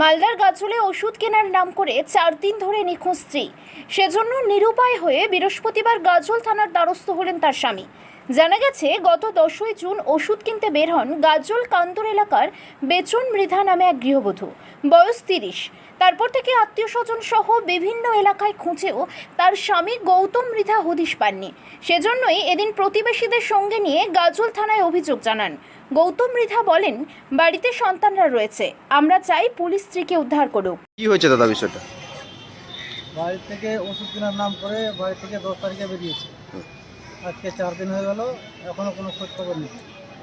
মালদার গাজলে ওষুধ কেনার নাম করে চার দিন ধরে নিখোঁজ স্ত্রী। সেজন্য নিরুপায় হয়ে বৃহস্পতিবার গাজল থানার দ্বারস্থ হলেন তার স্বামী। জানা গেছে গত দশই জুন ওষুধ কিনতে বের হন গাজল কান্তর এলাকার বেচন মৃধা নামে এক গৃহবধূ। বয়স তিরিশ। তারপর থেকে আত্মীয় স্বজন সহ বিভিন্ন এলাকায় খুঁজেও তার স্বামী গৌতম মৃধা হদিশ পাননি। সেজন্যই এদিন প্রতিবেশীদের সঙ্গে নিয়ে গাজল থানায় অভিযোগ জানান। গৌতম মৃধা বলেন বাড়িতে সন্তানরা রয়েছে আমরা চাই পুলিশ স্ত্রীকে উদ্ধার করুক। কি হয়েছে দাদা বিষয়টা? বাড়ি থেকে ওষুধ কেনার নাম করে বাড়ি থেকে দশ তারিখে বেরিয়েছে। আজকে চার দিন হয়ে গেল এখনও কোনো খোঁজ খবর নেই।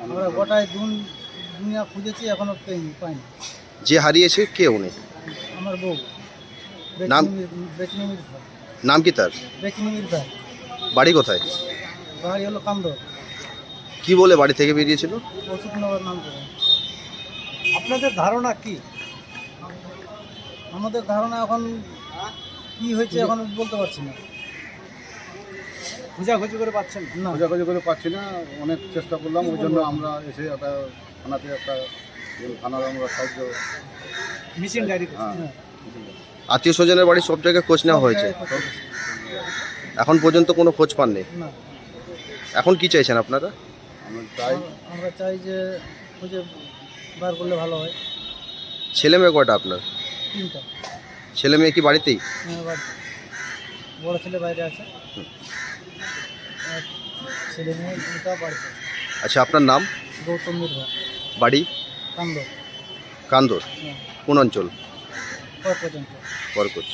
আমরা গোটায় দুন দুনিয়া খুঁজেছি এখনও পেইনি পাইনি। যে হারিয়েছে কে উনি আমার বউ নাম- বেচনিমির ভাই। নাম কি তার? বেচনিমির ভাই। বাড়ি কোথায়? বাড়ি হলো কান্দ কি বলে বাড়ি থেকে বেরিয়েছিল? নেওয়ার নাম করে। আপনাদের ধারণা কি? আমাদের ধারণা এখন কি হয়েছে এখন বলতে পারছি না। খোঁজাখুঁজি করে পাচ্ছেন না? খোঁজাখুঁজি করে পাচ্ছি না অনেক চেষ্টা করলাম ওই জন্য আমরা এসে একটা থানাতে একটা থানার আমরা সাহায্য মিসিং ডায়েরি হ্যাঁ। আত্মীয় স্বজনের বাড়ি সব জায়গায় খোঁজ নেওয়া হয়েছে? এখন পর্যন্ত কোনো খোঁজ পাননি? এখন কি চাইছেন আপনারা? আমরা চাই আমরা চাই যে খুঁজে বার করলে ভালো হয়। ছেলে মেয়ে কয়টা আপনার? তিনটা। ছেলে মেয়ে কি বাড়িতেই? মেয়ের বাড়ি বড় ছেলে বাইরে আছে। ছেলে মেয়ে দুটা বাড়িতে। আচ্ছা আপনার নাম? গৌতম মির্ভা বাড়ি? কান্দর। কান্দর। হ্যাঁ। কোন অঞ্চল? কয় পর্যন্ত বরকচ